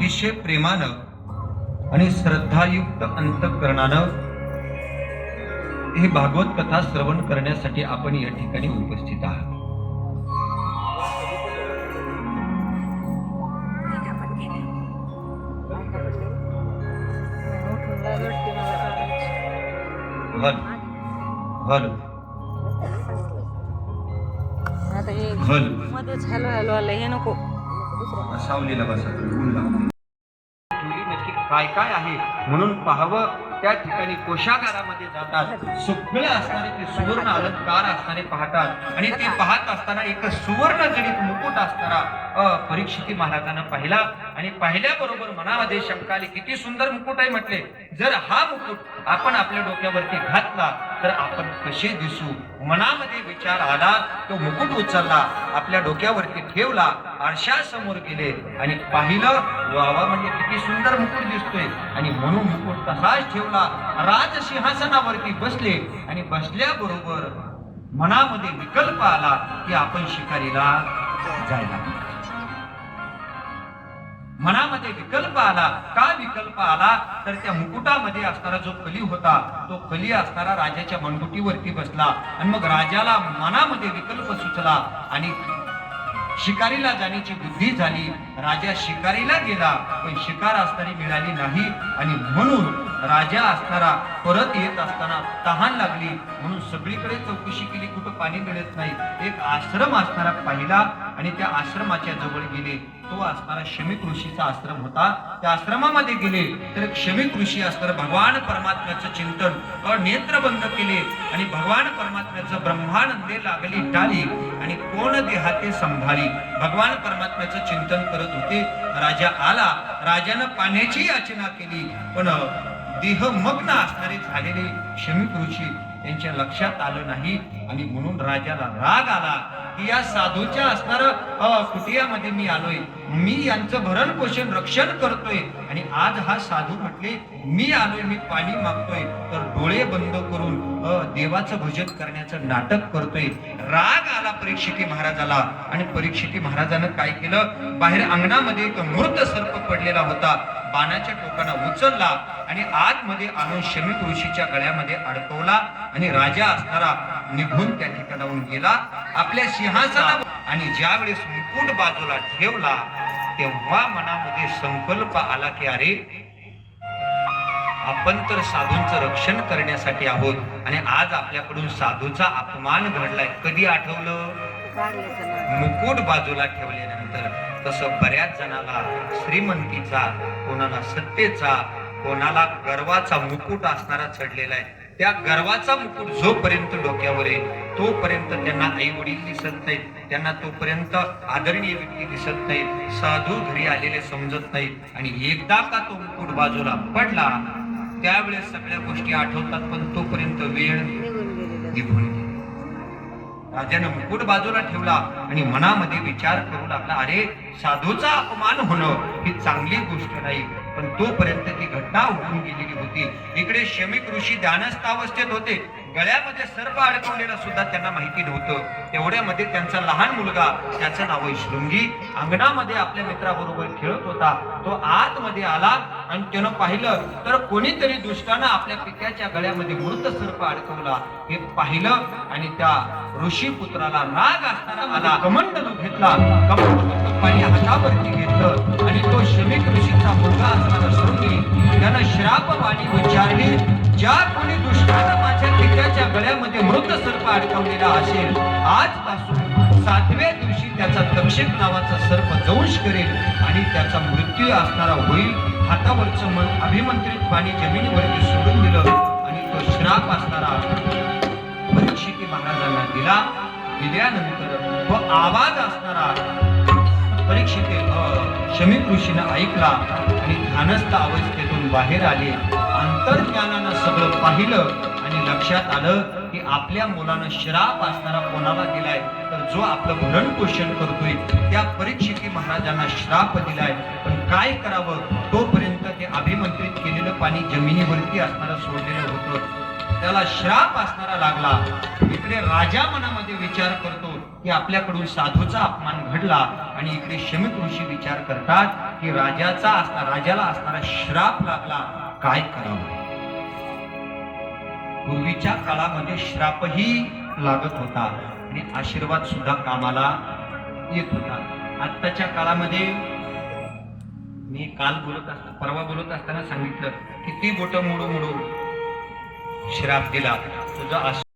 अतिशय प्रेमानं आणि श्रद्धायुक्त अंतकरणानं ही भागवत कथा श्रवण करण्यासाठी आपण या ठिकाणी उपस्थित आहात. हल हल आलं. हे नको. सावलीला बसा तुम्ही, ऊन लागते नक्की काय काय आहे म्हणून पाहावं. त्या ठिकाणी कोशागारामध्ये जातात. सगळे असणारे ते सुवर्ण अलंकार असणारे पाहतात. आणि ते पाहत असताना एक सुवर्ण जडीत मुकुट असणारा परीक्षिती महाराजांना पाहिला आणि पाहिल्याबरोबर मनामध्ये शंका आली किती सुंदर मुकुट आहे म्हटले जर हा मुकुट आपण आपल्या डोक्यावरती घातला तर आपण कसे दिसू? मनामध्ये विचार आला तो मुकुट उचलला आपल्या डोक्यावरती ठेवला आरशासमोर गेले आणि पाहिलं वावा म्हणजे किती सुंदर मुकुट दिसतोय. आणि म्हणून मुकुट तसाच ठेवला राजसिंहासनावरती बसले आणि बसल्याबरोबर मनामध्ये विकल्प आला की आपण शिकारीला जायला मनामध्ये विकल्प आला का विकल्प आला तर त्या मुकुटामध्ये असणारा जो कली होता तो कली असणारा राजाच्या मनगुटीवरती बसला आणि मग राजाला मनामध्ये विकल्प सुचला आणि शिकारीला जाण्याची बुद्धी झाली. राजा शिकारीला गेला पण शिकार असणारी मिळाली नाही आणि म्हणून राजा असणारा परत येत असताना तहान लागली. म्हणून सगळीकडे चौकशी केली कुठं पाणी मिळत नाही. एक आश्रम असणारा पाहिला आणि त्या आश्रमाच्या जवळ गेले. तो असणारा शमिक ऋषीचा आश्रम होता. त्या आश्रमामध्ये गेले तर एक शमिक ऋषी असणारं भगवान परमात्म्याचं चिंतन नेत्र बंद केले आणि भगवान परमात्म्याचं ब्रह्मानंदे लागली टाळी आणि कोण देहाते संभाळी. भगवान परमात्म्याचं चिंतन करत होते. राजा आला. राजानं पाण्याची याचना केली. पण देह मग्न असणारे झालेले शमिक ऋषी यांच्या लक्षात आलं नाही आणि म्हणून राजाला राग आला. की या साधूच्या असणार कुटियामध्ये मी आलोय. मी यांचं भरण पोषण रक्षण करतोय. आणि आज हा साधू म्हटले मी आलोय मी पाणी मागतोय. तर डोळे बंद करून देवाचं भजन करण्याचं नाटक करतोय. राग आला परीक्षिती महाराजाला. आणि परीक्षिती महाराजानं काय केलं? बाहेर अंगणामध्ये एक मृत सर्प पडलेला होता. बाणाच्या टोकानं उचलला आणि आतमध्ये आणून शमिक ऋषीच्या गळ्यामध्ये अडकवला आणि राजा असणारा निघून त्या ठिकाणाहून गेला. आपल्या सिंहाचा आणि ज्यावेळेस मुकुट बाजूला ठेवला तेव्हा मनामध्ये संकल्प आला की अरे आपण तर साधूंचं रक्षण करण्यासाठी आहोत आणि आज आपल्याकडून साधूचा अपमान घडलाय. कधी आठवलं? मुकुट बाजूला ठेवल्यानंतर तसं बऱ्याच जणाला श्रीमंतीचा कोणाला सत्तेचा कोणाला गर्वाचा मुकुट असणारा चढलेला आहे. त्या गर्वाचा मुकुट जोपर्यंत डोक्यावर आहे तोपर्यंत त्यांना आई वडील दिसत नाहीत. त्यांना तोपर्यंत आदरणीय व्यक्ती दिसत नाहीत. साधू घरी आलेले समजत नाहीत. आणि एकदा का तो मुकुट बाजूला पडला त्यावेळेस सगळ्या गोष्टी आठवतात पण तोपर्यंत वेळ निघून राजानं मुकुट बाजूला ठेवला आणि मनामध्ये विचार करू लागला अरे साधूचा अपमान होणं ही चांगली गोष्ट नाही पण तोपर्यंत ती घटना उठून गेलेली होती. इकडे शमिक ऋषी ध्यानस्थ अवस्थेत होते. गळ्यामध्ये सर्प अडकवलेलं सुद्धा त्यांना माहिती नव्हतं. तेवढ्यामध्ये त्यांचा लहान मुलगा त्याचं नाव आहे शृंगी अंगणामध्ये आपल्या मित्राबरोबर खेळत होता. तो आतमध्ये आला आणि त्यानं पाहिलं तर कोणीतरी दुष्टानं आपल्या पित्याच्या गळ्यामध्ये मृत सर्प अडकवला. हे पाहिलं आणि त्या ऋषी पुत्राला राग असताना मला कमंडलू घेतला. कमंडलूचं पाणी हातावरती घेतलं आणि तो श्रमिक ऋषीचा मुलगा असणारा शृंगी त्यानं श्रापवाणी विचारली ज्या कोणी दुष्टानं माझ्या पित्याच्या गळ्यामध्ये मृत सर्प अडकवलेला असेल आजपासून सातव्या दिवशी त्याचा तक्षक नावाचा सर्प दंश करेल आणि त्याचा मृत्यू असणारा होईल हातावरचं मन अभिमंत्रित पाणी जमिनीवरती सोडून दिलं आणि तो श्राप असणारा परीक्षिती महाराजांना दिला. दिल्यानंतर तो आवाज असणारा परीक्षिते अ, ऋषीनं ऐकला आणि ध्यानस्थ अवस्थेतून बाहेर आले. अंतर्ज्ञानानं सगळं पाहिलं. लक्षात आलं की आपल्या मुलानं श्राप असणारा कोणाला दिलाय? तर जो आपलं भरण पोषण करतोय त्या परीक्षिती महाराजांना श्राप दिलाय. पण काय करावं? तोपर्यंत ते अभिमंत्रित केलेलं पाणी जमिनीवरती असणारं सोडलेलं होतं. त्याला श्राप असणारा लागला. इकडे राजा मनामध्ये विचार करतो की आपल्याकडून साधूचा अपमान घडला आणि इकडे शमिक ऋषी विचार करतात की राजाचा असणार राजाला असणारा श्राप लागला. काय करावं? पूर्वीच्या काळामध्ये श्रापही लागत होता आणि आशीर्वाद सुद्धा कामाला येत होता. आत्ताच्या काळामध्ये मी काल बोलत असताना परवा बोलत असताना सांगितलं किती बोट मोडू मोडू श्राप दिला. तुझा आशीर्वाद